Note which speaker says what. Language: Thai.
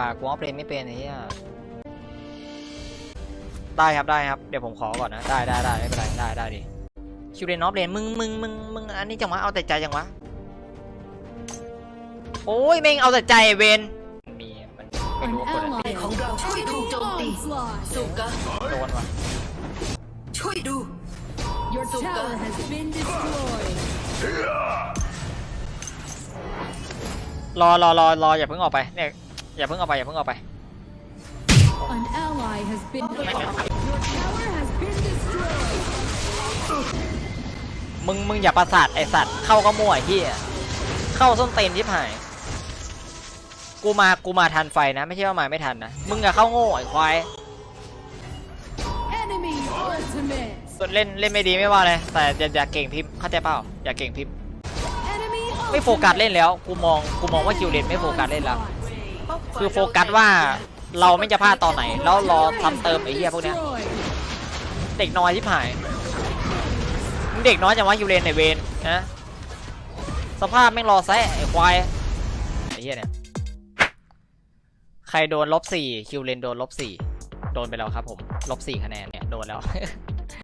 Speaker 1: ปากกูออฟเลนไม่เป็นไอ้เหี้ยได้ครับได้ครับ เดี๋ยวผมขอก่อนนะ ได้ได้ได้ไม่เป็นไรได้ได้ดิคิวเลนออฟเลนมึงมึงมึงมึงอันนี้จังวะเอาแต่ใจจังวะโอ้ยแม่งเอาแต่ใจเวนมีมันไม่
Speaker 2: An
Speaker 1: รู้ว่าคนอะ
Speaker 2: ally
Speaker 3: ของเราช่วยถูกโจมตี
Speaker 2: onslaught.
Speaker 3: สุกะ
Speaker 1: โดนว่ะ
Speaker 3: ช่วยดู
Speaker 2: Your
Speaker 3: Suka.
Speaker 2: tower has been destroyed.
Speaker 1: รอรอรอรออย่าเพิ่งออกไปเนี่ย อย่าเพิ่งออกไปอย่าเพิ่งออกไป
Speaker 2: An ally has been Your tower has been destroyed.
Speaker 1: มึงมึงอย่าประสาทไอสัตว์เข้าก็มั่วไอ้เหี้ยเข้าส้นเต็มที่หาย กูมากูมาทันไฟนะ ไม่ใช่ว่ามาไม่ทันนะมึงอะเข้าโง่ไอ้ควาย
Speaker 2: Enemy ultimate.
Speaker 1: ส่วนเล่นเล่นไม่ดีไม่ว่าเลยแต่อย่าอย่าเก่งพิมพ์เข้าใจเปล่าอย่าเก่งพิมพ์
Speaker 2: Enemy
Speaker 1: ไม่โฟกัสเล่นแล้ว กูมองกูมองว่าคิวเลนไม่โฟกัสเล่นแล้ว คือโฟกัสว่าเราไม่จะพลาดตอนไหน แล้วรอทำเติมไอ้เหี้ยพวกเนี้ยเด็กน้อยที่หายมึงเด็กน้อยจังวะคิวเลนในเวนนะสภาพแม่รอแซะไอ้ควายไอ้เหี้ยเนี่ยใครโดนลบสี่คิวเลนโดนลบสี่โดนไปแล้วครับผมลบสี่คะแนนเนี่ยโดนแล้ว